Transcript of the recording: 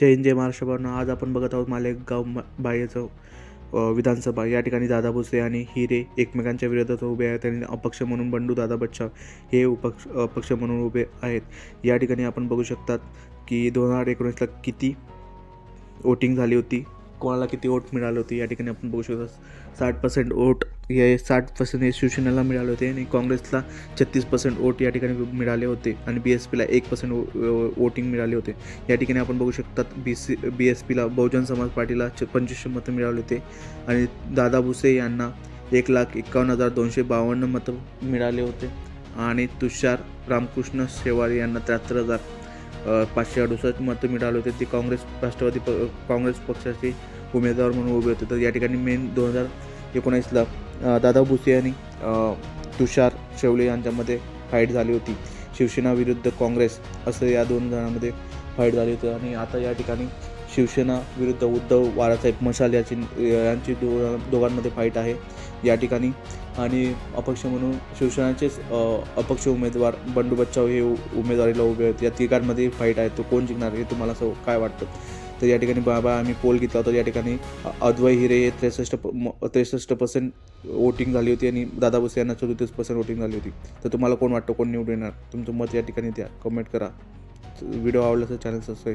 जय हिंद जय महाराष्ट्र भावना. आज आपण बघत आहोत मालेगाव बाह्यचं विधानसभा. या ठिकाणी दादा भुसे आणि हिरे एकमेकांच्या विरोधात उभे आहेत आणि अपक्ष म्हणून बंडू दादा बच्चा हे उपक्ष अपक्ष म्हणून उभे आहेत. या ठिकाणी आपण बघू शकतात की दोन हजार एकोणीसला किती वोटिंग झाली होती. कोणाला किती वोट मिळाले होते या ठिकाणी आपण बघू शकतो. साठ पर्सेंट वोट हे साठ पर्सेंट हे शिवसेनेला मिळाले होते आणि काँग्रेसला छत्तीस पर्सेंट वोट या ठिकाणी मिळाले होते आणि बी एस पीला एक पर्सेंट वोटिंग मिळाले होते. या ठिकाणी आपण बघू शकतात बी सी बी एस पीला बहुजन समाज पार्टीला च पंचवीसशे मतं मिळाले होते आणि दादा भुसे यांना एक लाख एकावन्न हजार दोनशे बावन्न मतं मिळाले होते आणि तुषार रामकृष्ण शेवाळे यांना त्र्याहत्तर हजार पाचशे अडुसष्ट मतं मिळाले होते. ते काँग्रेस राष्ट्रवादी प काँग्रेस पक्षाचे उमेदवार म्हणून उभे होते. तर या ठिकाणी मेन दोन हजार एकोणीसला दादा भुसे आणि तुषार शेवले यांच्यामध्ये फाईट झाली होती. शिवसेना विरुद्ध काँग्रेस असं या दोन जणांमध्ये फाईट झाली होती. आणि आता या ठिकाणी शिवसेना विरुद्ध उद्धव बाळासाहेब मशाल याची यांची दो दोघांमध्ये फाईट आहे या ठिकाणी. आणि अपक्ष म्हणून शिवसेनाचेच अपक्ष उमेदवार बंडू बच्चाव हे उमेदवारीला उभे आहेत. या तिघांमध्ये फाईट आहे. तो कोण जिंकणार हे तुम्हाला असं काय वाटतं? तर या ठिकाणी बाबा आम्ही पोल घेतला होता. या ठिकाणी अद्वय हिरे हे त्रेसष्ट प- त्रेसष्ट पर्सेंट वोटिंग झाली होती आणि दादा भुसे यांना चौतीस पर्सेंट वोटिंग झाली होती. तर तुम्हाला कोण वाटतं कोण निवडून येणार? तुमचं मत या ठिकाणी द्या. कमेंट करा. व्हिडिओ आवडला तर चॅनल सबस्क्राईब